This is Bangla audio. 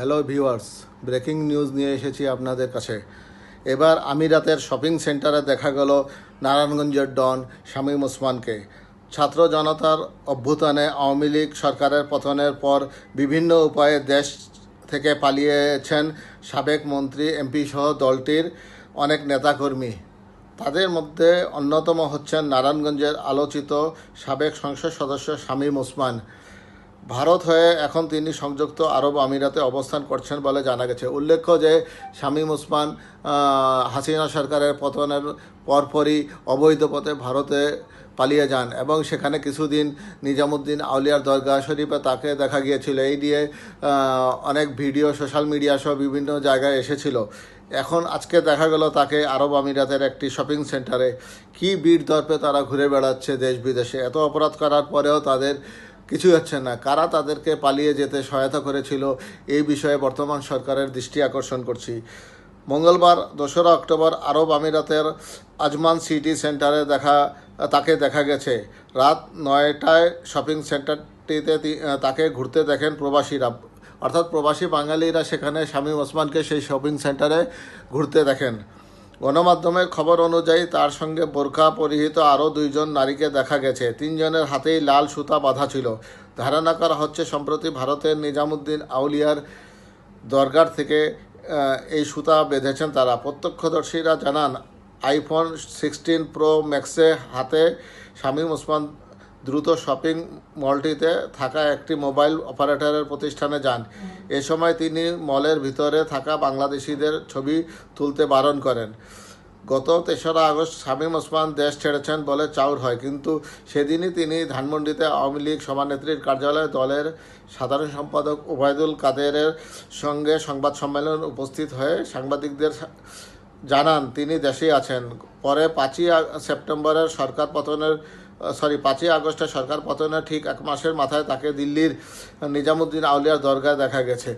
হ্যালো ভিউয়ার্স, ব্রেকিং নিউজ নিয়ে এসেছি আপনাদের কাছে। এবার আমিরাতের শপিং সেন্টারে দেখা গেল নারায়ণগঞ্জের ডন শামীম ওসমানকে। ছাত্র জনতার অভ্যুত্থানে আওয়ামী লীগ সরকারের পতনের পর বিভিন্ন উপায়ে দেশ থেকে পালিয়েছেন সাবেক মন্ত্রী, এমপি সহ দলটির অনেক নেতাকর্মী। তাদের মধ্যে অন্যতম হচ্ছেন নারায়ণগঞ্জের আলোচিত সাবেক সংসদ সদস্য শামীম ওসমান। ভারত হয়ে এখন তিনি সংযুক্ত আরব আমিরাতে অবস্থান করছেন বলে জানা গেছে। উল্লেখ্য যে শামীম ওসমান আহ, হাসিনা সরকারের পতনের পরপরই অবৈধ পথে ভারতে পালিয়ে যান এবং সেখানে কিছুদিন নিজামুদ্দিন আউলিয়ার দরগা শরীফে তাকে দেখা গিয়েছিল। এই নিয়ে অনেক ভিডিও সোশ্যাল মিডিয়া সহ বিভিন্ন জায়গায় এসেছিল। এখন আজকে দেখা গেল তাকে আরব আমিরাতের একটি শপিং সেন্টারে। কি বীর দর্পে তারা ঘুরে বেড়াচ্ছে দেশ বিদেশে? এত অপরাধ করার পরেও তাদের কিছুই হচ্ছে না। কারা তাদেরকে পালিয়ে যেতে সহায়তা করেছিল, এই বিষয়ে বর্তমান সরকারের দৃষ্টি আকর্ষণ করছি। মঙ্গলবার দোসরা অক্টোবর আরব আমিরাতের আজমান সিটি সেন্টারে দেখা, তাকে দেখা গেছে। রাত নয়টায় শপিং সেন্টারটিতে তাকে ঘুরতে দেখেন প্রবাসীরা। অর্থাৎ প্রবাসী বাঙালিরা সেখানে শামীম ওসমানকে সেই শপিং সেন্টারে ঘুরতে দেখেন। গণমাধ্যমের খবর অনুযায়ী তার সঙ্গে বোরখা পরিহিত আরও দুইজন নারীকে দেখা গেছে। তিনজনের হাতেই লাল সুতা বাঁধা ছিল। ধারণা করা হচ্ছে, সম্প্রতি ভারতের নিজামুদ্দিন আউলিয়ার দরগার থেকে এই সুতা বেঁধেছেন তারা। প্রত্যক্ষদর্শীরা জানান, আইফোন সিক্সটিন প্রো ম্যাক্সে হাতে শামীম ওসমান দ্রুত শপিং মলটিতে থাকা একটি মোবাইল অপারেটরের প্রতিষ্ঠানে যান। এ সময় তিনি মলের ভিতরে থাকা বাংলাদেশিদের ছবি তুলতে বারণ করেন। গত তেসরা আগস্ট শামীম ওসমান দেশ ছেড়েছেন বলে চাউর হয় কিন্তু সেদিনই তিনি ধানমন্ডিতে আওয়ামী লীগ সভানেত্রীর কার্যালয়ে দলের সাধারণ সম্পাদক ওবায়দুল কাদেরের সঙ্গে সংবাদ সম্মেলন উপস্থিত হয়ে সাংবাদিকদের জানান, তিনি দেশেই আছেন। পরে পাঁচই সেপ্টেম্বরের সরকার পতনের সরি পাঁচই আগস্টে সরকার পতনের ঠিক এক মাসের মাথায় তাকে দিল্লির নিজামুদ্দিন আউলিয়ার দরগায় দেখা গেছে।